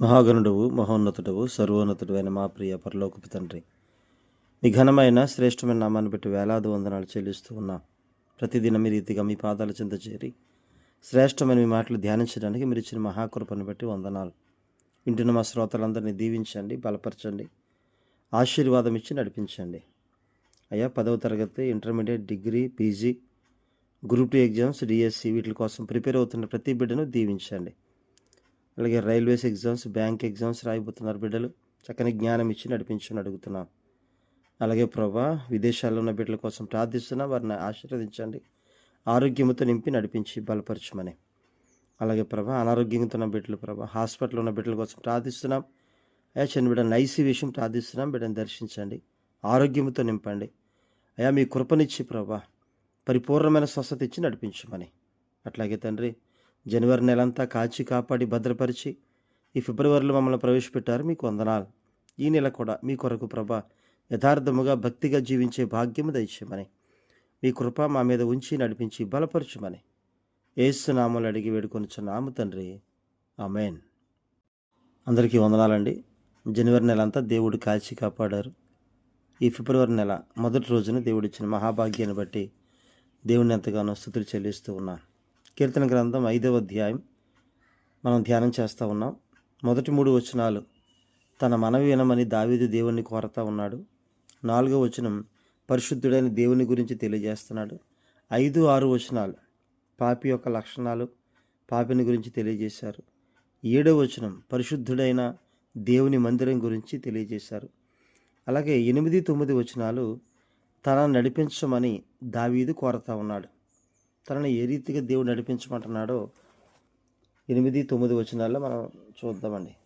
మహాగణుడవు మహోన్నతుడవు సర్వోన్నతుడు అయిన మా ప్రియ పరలోకపు తండ్రి. మీ ఘనమైన శ్రేష్టమైన నామాన్ని పెట్టి వేలాది వందనాలు చెల్లిస్తూ ఉన్నా. ప్రతిదినం మీ రీతిగా మీ పాదాల చింత చేరి శ్రేష్టమైన మీ మాటలు ధ్యానించడానికి మీరు ఇచ్చిన మహాకృపను బట్టి వందనాలు. వింటున్న మా శ్రోతలందరినీ దీవించండి బలపరచండి ఆశీర్వాదం ఇచ్చి నడిపించండి. అయ్యా పదవ తరగతి intermediate degree PG group two exams DSC వీటి కోసం ప్రిపేర్ అవుతున్న ప్రతి బిడ్డను దీవించండి. అలాగే రైల్వేస్ ఎగ్జామ్స్ బ్యాంక్ ఎగ్జామ్స్ రాయిపోతున్నారు బిడ్డలు. చక్కని జ్ఞానం ఇచ్చి నడిపించమని అడుగుతున్నాం. అలాగే ప్రభా విదేశాల్లో ఉన్న బిడ్డల కోసం ప్రార్థిస్తున్నా వారిని ఆశీర్వదించండి. ఆరోగ్యంతో నింపి నడిపించి బలపరచమని. అలాగే ప్రభా అనారోగ్యంతో ఉన్న బిడ్డలు ప్రభా హాస్పిటల్లో ఉన్న బిడ్డల కోసం ప్రార్థిస్తున్నాం. అయ్యా చిన్న బిడ్డ ఐసీ విషయం ప్రార్థిస్తున్నాం. బిడ్డను దర్శించండి. ఆరోగ్యంతో నింపండి. అయ్యా మీ కృపనిచ్చి ప్రభా పరిపూర్ణమైన స్వస్థత ఇచ్చి నడిపించమని. అట్లాగే తండ్రి జనవరి నెలంతా కాచి కాపాడి భద్రపరిచి ఈ ఫిబ్రవరిలో మమ్మల్ని ప్రవేశపెట్టారు మీకు వందనాలు ఈ నెల కూడా మీ కొరకు ప్రభా యథార్థముగా భక్తిగా జీవించే భాగ్యము దయచేయమని మీ కృప మా మీద ఉంచి నడిపించి బలపరచుమని ఏసునామలు అడిగి వేడుకొనిచున్నాము తండ్రి. అమేన్ అందరికీ వందనాలండి. జనవరి నెల అంతా దేవుడు కాల్చి కాపాడారు. ఈ ఫిబ్రవరి నెల మొదటి రోజున దేవుడిచ్చిన మహాభాగ్యాన్ని బట్టి దేవుని ఎంతగానో స్థుతులు చెల్లిస్తూ ఉన్నాను. కీర్తన గ్రంథం ఐదవ అధ్యాయం. మనం ధ్యానం చేస్తూ ఉన్నాం. మొదటి మూడు వచనాలు తన మనవి వినమని దావీదు దేవుణ్ణి కోరతా ఉన్నాడు. నాలుగో వచనం పరిశుద్ధుడైన దేవుని గురించి తెలియజేస్తున్నాడు. ఐదు ఆరు వచనాలు పాపి యొక్క లక్షణాలు పాపిని గురించి తెలియజేశారు. ఏడో వచనం పరిశుద్ధుడైన దేవుని మందిరం గురించి తెలియజేశారు. అలాగే ఎనిమిది తొమ్మిది వచనాలు తన నడిపించమని దావీదు కోరతా ఉన్నాడు. తనని ఏ రీతిగా దేవుడు నడిపించమంటున్నాడో ఎనిమిది తొమ్మిది వచనాల్లో మనం చూద్దామండి.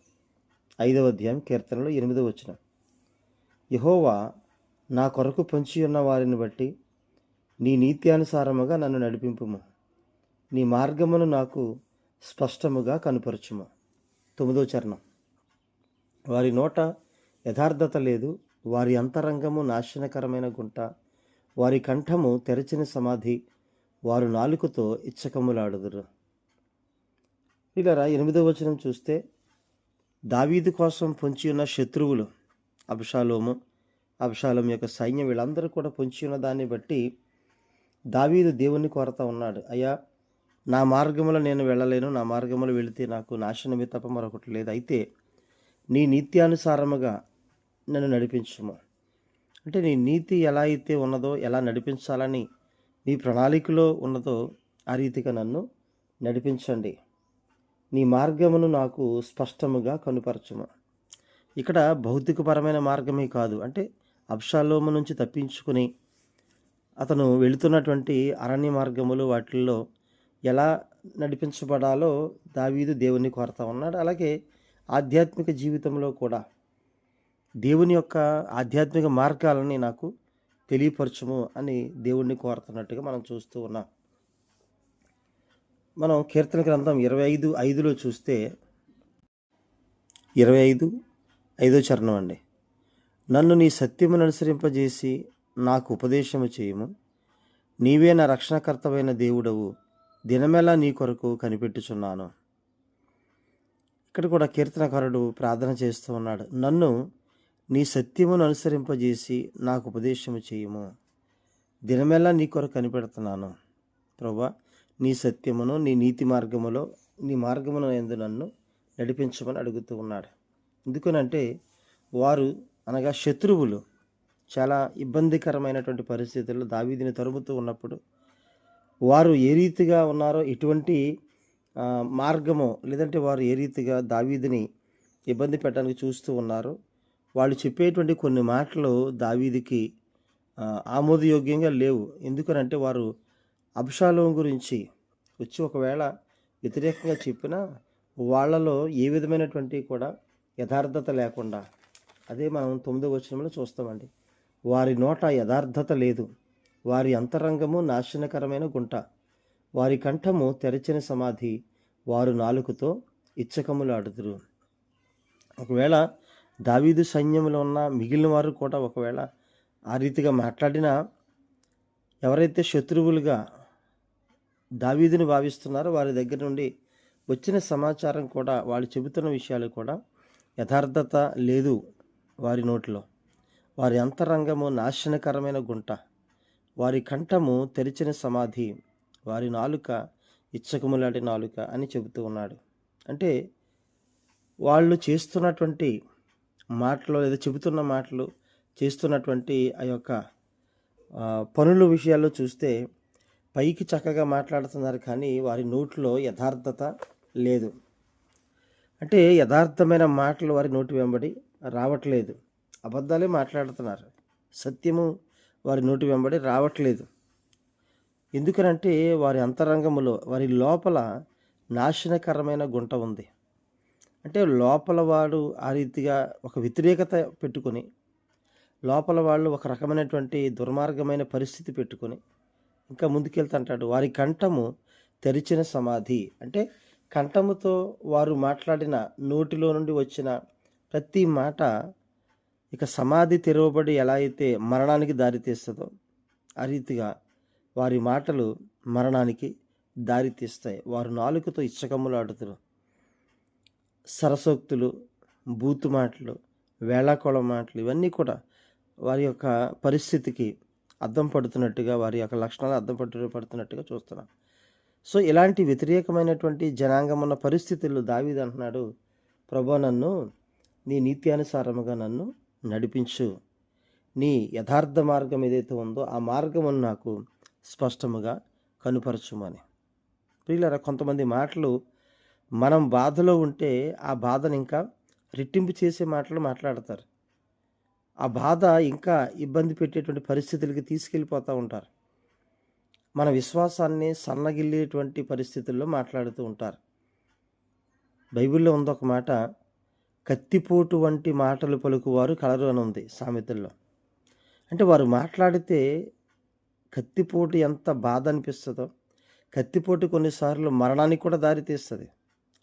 ఐదవ అధ్యాయం కీర్తనలో ఎనిమిదవ వచనం. యహోవా నా కొరకు పొంచి ఉన్న వారిని బట్టి నీ నీత్యానుసారముగా నన్ను నడిపింపుము. నీ మార్గమును నాకు స్పష్టముగా కనుపరచుము. తొమ్మిదో చరణం. వారి నోట యథార్థత లేదు. వారి అంతరంగము నాశనకరమైన గుంట. వారి కంఠము తెరచిన సమాధి. వారు నాలుకతో ఇచ్చకములాడుదురు. ఇలా ఎనిమిదో వచనం చూస్తే దావీదు కోసం పొంచి ఉన్న శత్రువులు అబ్షాలోము అభిషాలం యొక్క సైన్యం వీళ్ళందరూ కూడా పొంచి ఉన్న దాన్ని బట్టి దావీదు దేవుణ్ణి కోరతా ఉన్నాడు. అయ్యా నా మార్గంలో నేను వెళ్ళలేను నా మార్గంలో వెళితే నాకు నాశనమే తప్ప మరొకటి లేదు. అయితే నీ నీత్యానుసారముగా నన్ను నడిపించము. అంటే నీ నీతి ఎలా అయితే ఉన్నదో ఎలా నడిపించాలని నీ ప్రణాళికలో ఉన్నదో ఆ రీతిగా నన్ను నడిపించండి. నీ మార్గమును నాకు స్పష్టముగా కనుపరచుము. ఇక్కడ భౌతికపరమైన మార్గమే కాదు అంటే అబ్షాలోము నుంచి తప్పించుకుని అతను వెళుతున్నటువంటి అరణ్య మార్గములు వాటిల్లో ఎలా నడిపించబడాలో దావీదు దేవుని కోరుతా ఉన్నాడు. అలాగే ఆధ్యాత్మిక జీవితంలో కూడా దేవుని యొక్క ఆధ్యాత్మిక మార్గాలని నాకు తెలియపరచము అని దేవుణ్ణి కోరుతున్నట్టుగా మనం చూస్తూ ఉన్నాం. మనం కీర్తన గ్రంథం ఇరవై ఐదు ఐదులో చూస్తే ఇరవై ఐదు ఐదో చరణం అండి. నన్ను నీ సత్యమును అనుసరింపజేసి నాకు ఉపదేశము చేయము. నీవే నా రక్షణకర్తవైన దేవుడవు. దినమెలా నీ కొరకు కనిపెట్టుచున్నాను. ఇక్కడ కూడా కీర్తనకారుడు ప్రార్థన చేస్తూ ఉన్నాడు. నన్ను నీ సత్యమును అనుసరింపజేసి నాకు ఉపదేశము చేయము. దినమెల్లా నీ కొరకు కనిపెడుతున్నాను. ప్రభా నీ సత్యమును నీ నీతి మార్గములో నీ మార్గమును ఎందు నన్ను నడిపించమని అడుగుతూ ఉన్నాడు. ఎందుకనంటే వారు అనగా శత్రువులు చాలా ఇబ్బందికరమైనటువంటి పరిస్థితుల్లో దావీదిని తరుముతూ ఉన్నప్పుడు వారు ఏ రీతిగా ఉన్నారో ఎటువంటి మార్గము లేదంటే వారు ఏ రీతిగా దావీదిని ఇబ్బంది పెట్టడానికి చూస్తూ ఉన్నారో వాళ్ళు చెప్పేటువంటి కొన్ని మాటలు దావీదికి ఆమోదయోగ్యంగా లేవు. ఎందుకనంటే వారు అబ్షాలోం గురించి వచ్చి ఒకవేళ వ్యతిరేకంగా చెప్పినా వాళ్ళలో ఏ విధమైనటువంటి కూడా యథార్థత లేకుండా అదే మనం తొమ్మిదో వచనంలో చూస్తామండి వారి నోట యథార్థత లేదు. వారి అంతరంగము నాశనకరమైన గుంట. వారి కంఠము తెరచిన సమాధి. వారు నాలుకతో ఇచ్చకములాడుదురు. ఒకవేళ దావీదు సైన్యంలో ఉన్న మిగిలిన వారు కూడా ఒకవేళ ఆ రీతిగా మాట్లాడినా ఎవరైతే శత్రువులుగా దావీదుని భావిస్తున్నారో వారి దగ్గర నుండి వచ్చిన సమాచారం కూడా వాళ్ళు చెబుతున్న విషయాలు కూడా యథార్థత లేదు వారి నోటిలో. వారి అంతరంగము నాశనకరమైన గుంట. వారి కంఠము తెరిచిన సమాధి. వారి నాలుక ఇచ్చకములాంటి నాలుక అని చెబుతూ ఉన్నాడు. అంటే వాళ్ళు చేస్తున్నటువంటి మాటలు లేదా చెబుతున్న మాటలు చేస్తున్నటువంటి ఆ యొక్క పనుల విషయాల్లో చూస్తే పైకి చక్కగా మాట్లాడుతున్నారు కానీ వారి నోట్లో యథార్థత లేదు. అంటే యథార్థమైన మాటలు వారి నోటి వెంబడి రావట్లేదు. అబద్ధాలే మాట్లాడుతున్నారు. సత్యము వారి నోటి వెంబడి రావట్లేదు. ఎందుకనంటే వారి అంతరంగములో వారి లోపల నాశనకరమైన గుంట ఉంది. అంటే లోపల వాడు ఆ రీతిగా ఒక వ్యతిరేకత పెట్టుకొని లోపల వాళ్ళు ఒక రకమైనటువంటి దుర్మార్గమైన పరిస్థితి పెట్టుకొని ఇంకా ముందుకెళ్తుంటాడు వారి కంఠము తెరిచిన సమాధి. అంటే కంఠముతో వారు మాట్లాడిన నోటిలో నుండి వచ్చిన ప్రతి మాట ఇక సమాధి తెరవబడి ఎలా అయితే మరణానికి దారితీస్తుందో ఆ రీతిగా వారి మాటలు మరణానికి దారితీస్తాయి వారు నాలుకతో ఆడుతున్నారు సరసోక్తులు బూతు మాటలు వేళాకోళ మాటలు ఇవన్నీ కూడా వారి యొక్క పరిస్థితికి అద్దం పడుతున్నట్టుగా వారి యొక్క లక్షణాలు అద్దం పట్టు పడుతున్నట్టుగా చూస్తున్నాం. సో ఇలాంటి వ్యతిరేకమైనటువంటి జనాంగం ఉన్న పరిస్థితుల్లో దావీది అంటున్నాడు ప్రభా నన్ను నీ నీత్యానుసారముగా నన్ను నడిపించు. నీ యథార్థ మార్గం ఏదైతే ఉందో ఆ మార్గమును నాకు స్పష్టముగా కనుపరచుమని. ప్రియులరా కొంతమంది మాటలు మనం బాధలో ఉంటే ఆ బాధను ఇంకా రెట్టింపు చేసే మాటలు మాట్లాడతారు. ఆ బాధ ఇంకా ఇబ్బంది పెట్టేటువంటి పరిస్థితులకి తీసుకెళ్ళిపోతూ ఉంటారు. మన విశ్వాసాన్ని సన్నగిల్లేటువంటి పరిస్థితుల్లో మాట్లాడుతూ ఉంటారు. బైబిల్లో ఉంది ఒక మాట కత్తిపోటు వంటి మాటలు పలుకువారు కలరు అని ఉంది సామెతల్లో. అంటే వారు మాట్లాడితే కత్తిపోటు ఎంత బాధ అనిపిస్తుందో కత్తిపోటు కొన్నిసార్లు మరణానికి కూడా దారితీస్తుంది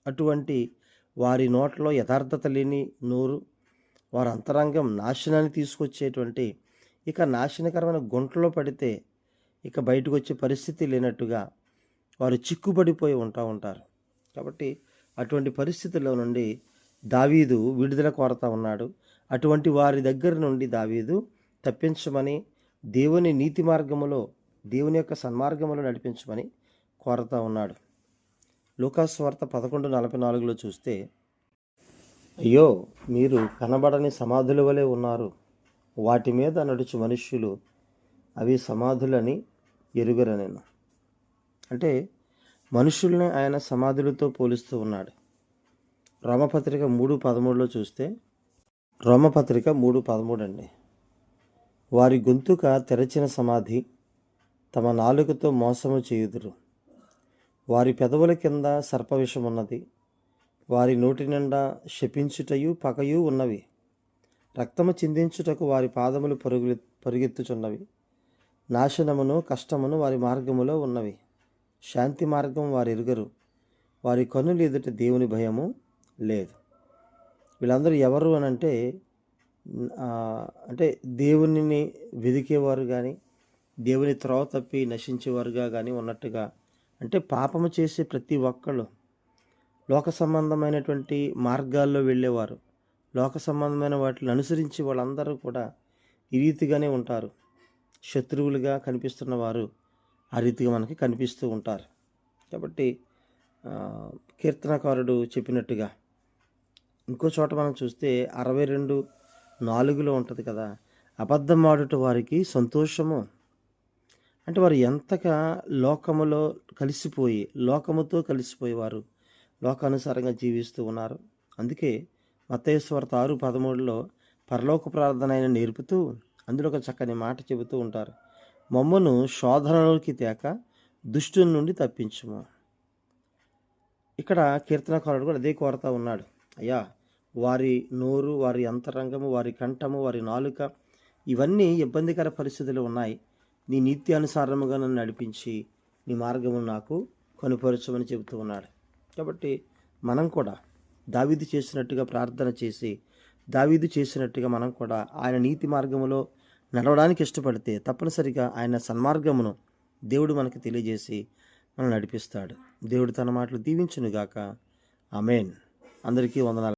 అటువంటి వారి నోట్లో యథార్థత లేని నోరు వారి అంతరంగం నాశనాన్ని తీసుకొచ్చేటువంటి ఇక నాశనకరమైన గుంటలో పడితే ఇక బయటకు వచ్చే పరిస్థితి లేనట్టుగా వారు చిక్కుబడిపోయి ఉంటా ఉంటారు. కాబట్టి అటువంటి పరిస్థితుల్లో నుండి దావీదు విడుదల కోరతా ఉన్నాడు. అటువంటి వారి దగ్గర నుండి దావీదు తప్పించమని దేవుని నీతి మార్గములో దేవుని యొక్క సన్మార్గములో నడిపించమని కోరతా ఉన్నాడు. లూకాస్వార్త పదకొండు నలభై నాలుగులో చూస్తే అయ్యో మీరు కనబడని సమాధుల వలె ఉన్నారు. వాటి మీద నడుచు మనుష్యులు అవి సమాధులని ఎరుగరనేను అంటే మనుషుల్ని ఆయన సమాధులతో పోలుస్తూ ఉన్నాడు. రోమపత్రిక మూడు పదమూడులో చూస్తే రోమపత్రిక మూడు పదమూడు అండి. వారి గొంతుక తెరచిన సమాధి తమ నాలుకతో మోసము చేయుదురు. వారి పెదవుల కింద సర్పవిషం ఉన్నది వారి నోటి నిండా శపించుటయు పగయు ఉన్నవి. రక్తము చిందించుటకు వారి పాదములు పరుగులు పరుగెత్తుచున్నవి. నాశనమును కష్టమును వారి మార్గములో ఉన్నవి. శాంతి మార్గం వారు ఎరుగరు. వారి కన్నులు ఎదుట దేవుని భయము లేదు. వీళ్ళందరూ ఎవరు అని అంటే అంటే దేవునిని వెదికేవారు కానీ దేవుని త్రోవ తప్పి నశించేవారుగా కానీ ఉన్నట్టుగా అంటే పాపము చేసే ప్రతి ఒక్కళ్ళు లోక సంబంధమైనటువంటి మార్గాల్లో వెళ్ళేవారు. లోక సంబంధమైన వాటిని అనుసరించి వాళ్ళందరూ కూడా ఈ రీతిగానే ఉంటారు. శత్రువులుగా కనిపిస్తున్న వారు ఆ రీతిగా మనకి కనిపిస్తూ ఉంటారు. కాబట్టి కీర్తనకారుడు చెప్పినట్టుగా ఇంకో చోట మనం చూస్తే అరవై రెండు నాలుగులో ఉంటుంది కదా అబద్ధమాడుట వారికి సంతోషము అంటే వారు ఎంతగా లోకములో కలిసిపోయి లోకముతో కలిసిపోయేవారు లోకానుసారంగా జీవిస్తూ ఉన్నారు. అందుకే మతేశ్వరత ఆరు పదమూడులో పరలోక ప్రార్థన అయిన నేర్పుతూ అందులో ఒక చక్కని మాట చెబుతూ ఉంటారు. మమ్మను శోధనలోకి తేక దుష్టుని నుండి తప్పించుము. ఇక్కడ కీర్తనకారుడు కూడా అదే కోరతా ఉన్నాడు. అయ్యా వారి నోరు వారి అంతరంగము వారి కంఠము వారి నాలుక ఇవన్నీ ఇబ్బందికర పరిస్థితులు ఉన్నాయి. నీ నీత్యానుసారముగా నన్ను నడిపించి నీ మార్గము నాకు కనుపరచమని చెబుతూ ఉన్నాడు. కాబట్టి మనం కూడా దావీదు చేసినట్టుగా ప్రార్థన చేసి దావీదు చేసినట్టుగా మనం కూడా ఆయన నీతి మార్గములో నడవడానికి ఇష్టపడితే తప్పనిసరిగా ఆయన సన్మార్గమును దేవుడు మనకు తెలియజేసి మనం నడిపిస్తాడు. దేవుడు తన మాటలు దీవించునుగాక. అమేన్ అందరికీ వందనాలు.